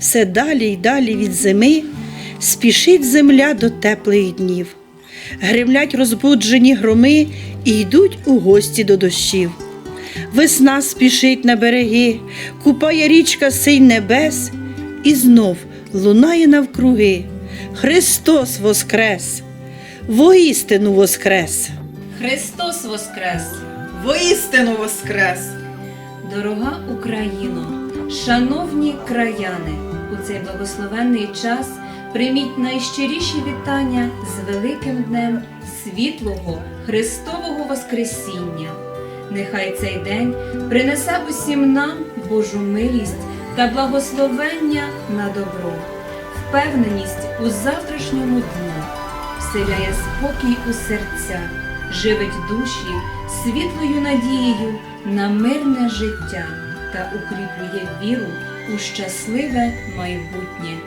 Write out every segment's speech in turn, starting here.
все далі й далі від зими, спішить земля до теплих днів. Гремлять розбуджені громи і йдуть у гості до дощів. Весна спішить на береги, купає річка синь небес, і знов лунає навкруги. Христос воскрес! Воістину воскрес! Христос Воскрес! Воістину воскрес! Дорога Україно, шановні краяни, у цей благословенний час прийміть найщиріші вітання з великим днем світлого Христового Воскресіння. Нехай цей день принесе усім нам Божу милість та благословення на добро, впевненість у завтрашньому дні, вселяє спокій у серця, живить душі світлою надією на мирне життя та укріплює віру у щасливе майбутнє.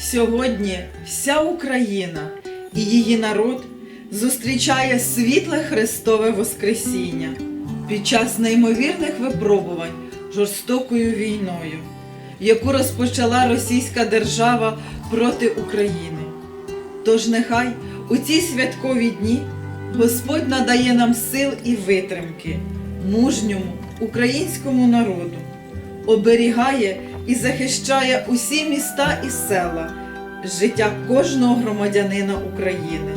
Сьогодні вся Україна і її народ зустрічає світле Христове Воскресіння під час неймовірних випробувань жорстокою війною, яку розпочала російська держава проти України. Тож нехай у ці святкові дні Господь надає нам сил і витримки, мужньому українському народу, оберігає і захищає усі міста і села, життя кожного громадянина України.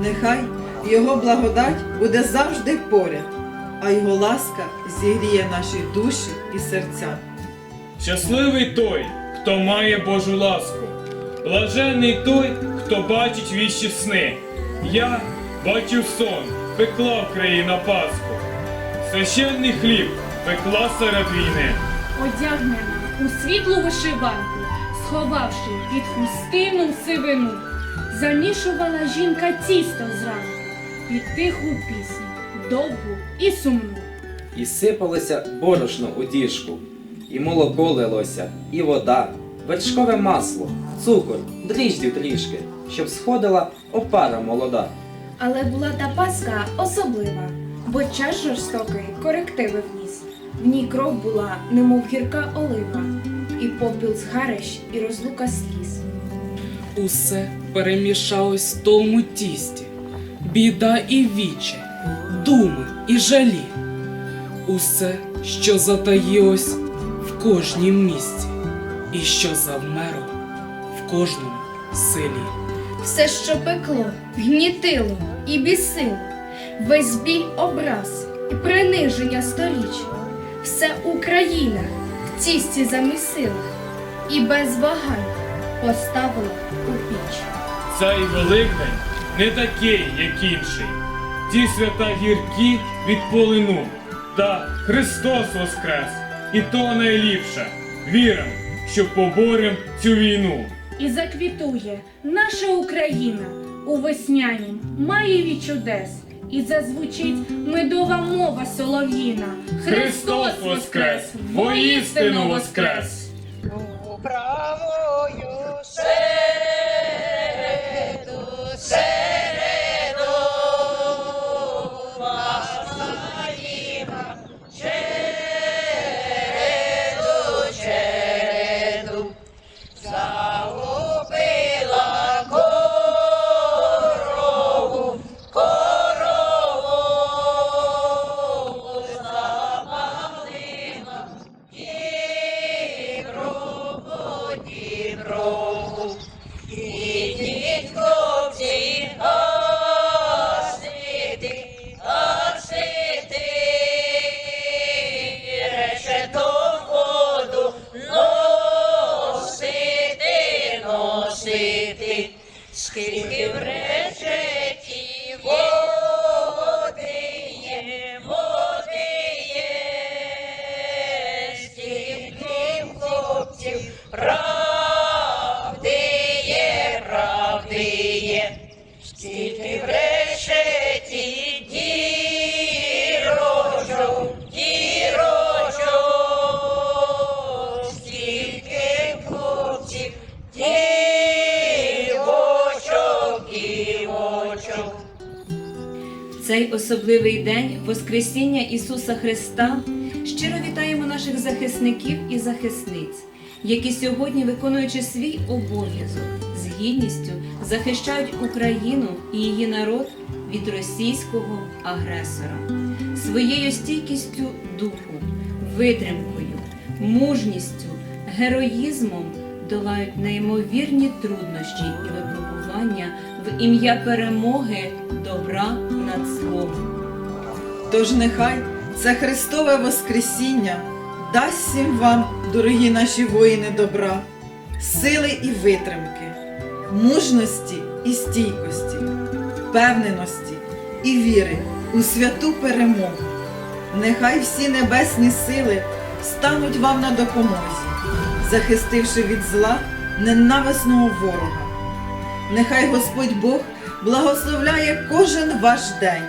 Нехай Його благодать буде завжди поряд, а Його ласка зігріє наші душі і серця. Щасливий той, хто має Божу ласку. Блаженний той, хто бачить віщі сни. Я бачив сон, пекла Україна Пасху. Священний хліб пекла серед війни. Одягнена у світлу вишиванку, сховавши під хустину сивину, замішувала жінка тісто зранку під тиху пісню, довгу і сумну. І сипалося борошно у діжку, і молоко лилося, і вода, вершкове масло, цукор, дріждів трішки, щоб сходила опара молода. Але була та паска особлива, бо час жорстокий корективи вніс. В ній кров була, немов гірка олива, і попіл згарищ, і розлука сліз. Усе перемішалось в тому тісті, біда і віче, думи і жалі. Усе, що затаїлось в кожнім місці, і що завмерло в кожному селі. Все, що пекло, гнітило і бісило, весь біль образ і приниження сторіч, все Україна в тісті замісила і без вагань поставила у піч. Цей Великдень не такий, як інший. Ті свята гіркі від полину. Та Христос Воскрес! І то найліпше. Вірим, що поборем цю війну. І заквітує наша Україна у веснянім маєві чудес, і зазвучить медова мова солов'їна. Христос Воскрес! Воістину Воскрес! правою особливий день Воскресіння Ісуса Христа. Щиро вітаємо наших захисників і захисниць, які сьогодні, виконуючи свій обов'язок, з гідністю захищають Україну і її народ від російського агресора, своєю стійкістю духу, витримкою, мужністю, героїзмом долають неймовірні труднощі і випробування в ім'я перемоги добра над злом. Тож нехай це Христове Воскресіння дасть всім вам, дорогі наші воїни добра, сили і витримки, мужності і стійкості, впевненості і віри у святу перемогу. Нехай всі небесні сили стануть вам на допомозі, захистивши від зла ненависного ворога. Нехай Господь Бог благословляє кожен ваш день,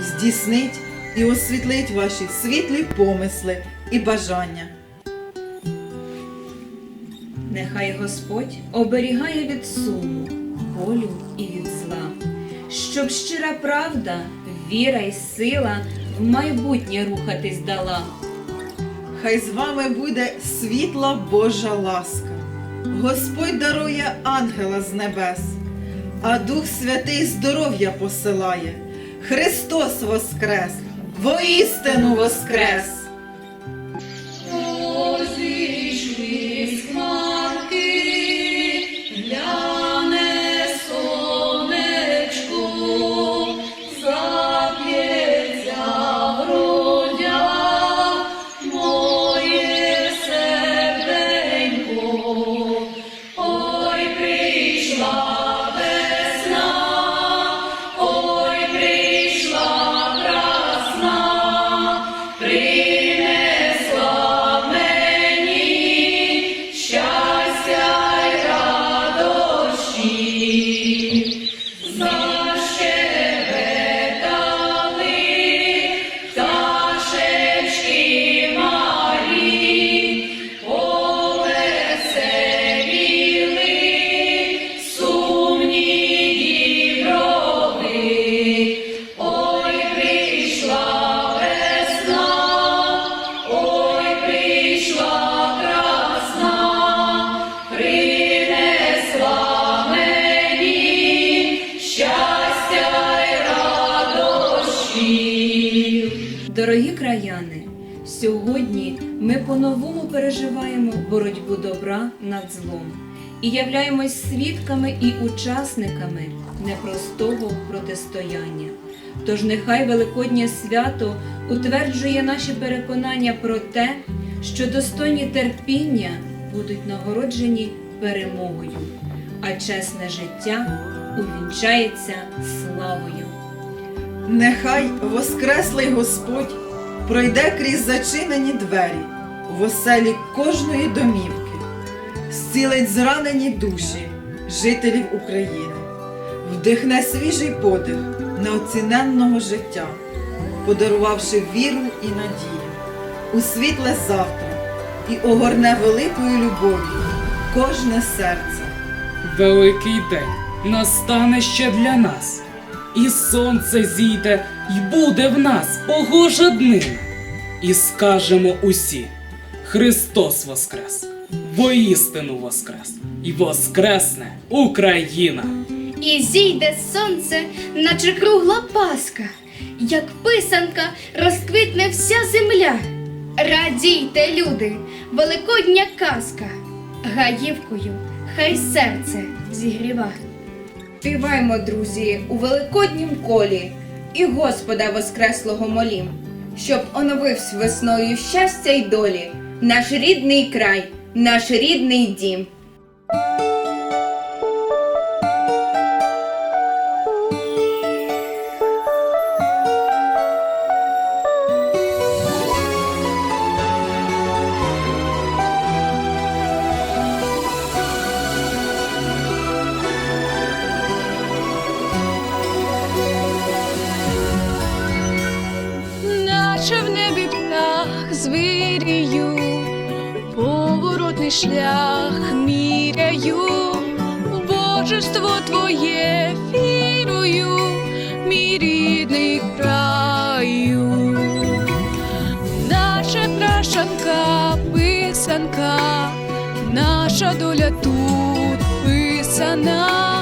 здійснить і освітлить ваші світлі помисли і бажання. Нехай Господь оберігає від суму, болю і від зла, щоб щира правда, віра і сила в майбутнє рухатись дала. Хай з вами буде світла Божа ласка. Господь дарує ангела з небес, а Дух Святий здоров'я посилає. Христос Воскрес! Воістину Воскрес! Дорогі краяни, сьогодні ми по-новому переживаємо боротьбу добра над злом і являємось свідками і учасниками непростого протистояння. Тож нехай Великоднє свято утверджує наші переконання про те, що достойні терпіння будуть нагороджені перемогою, а чесне життя увінчається славою. Нехай Воскреслий Господь пройде крізь зачинені двері в оселі кожної домівки, зцілить зранені душі жителів України, вдихне свіжий подих неоціненного життя, подарувавши віру і надію у світле завтра і огорне великою любов'ю кожне серце. Великий день настане ще для нас, і сонце зійде, й буде в нас погожа днина. І скажемо усі: Христос Воскрес! Воістину Воскрес! І Воскресне Україна! І зійде сонце, наче кругла паска, як писанка розквітне вся земля. Радійте, люди, великодня казка, гаївкою хай серце зігріва. Співаймо, друзі, у великоднім колі і Господа Воскреслого молім, щоб оновився весною щастя й долі, наш рідний край, наш рідний дім. звирію, поворотний шлях міряю, божество твоє вірую, мій рідний краю, наша крашанка, писанка, наша доля тут писана.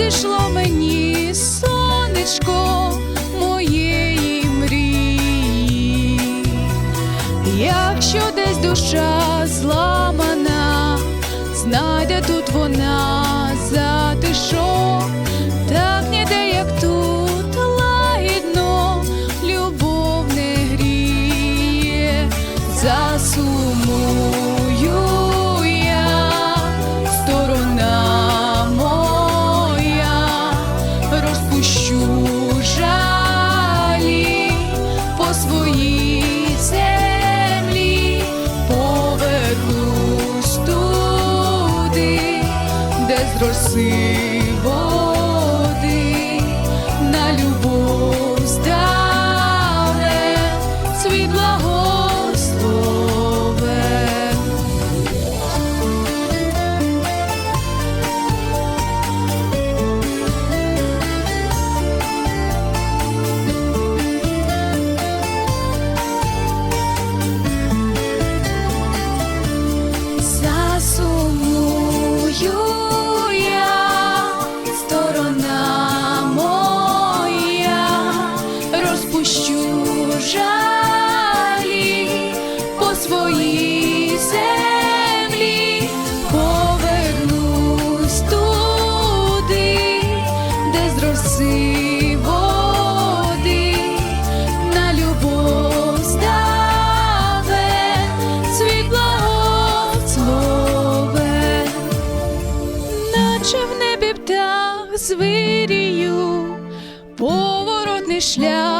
зійшло мені сонечко моєї мрії, якщо десь душа зламана, знайде тут вона. door see шлях.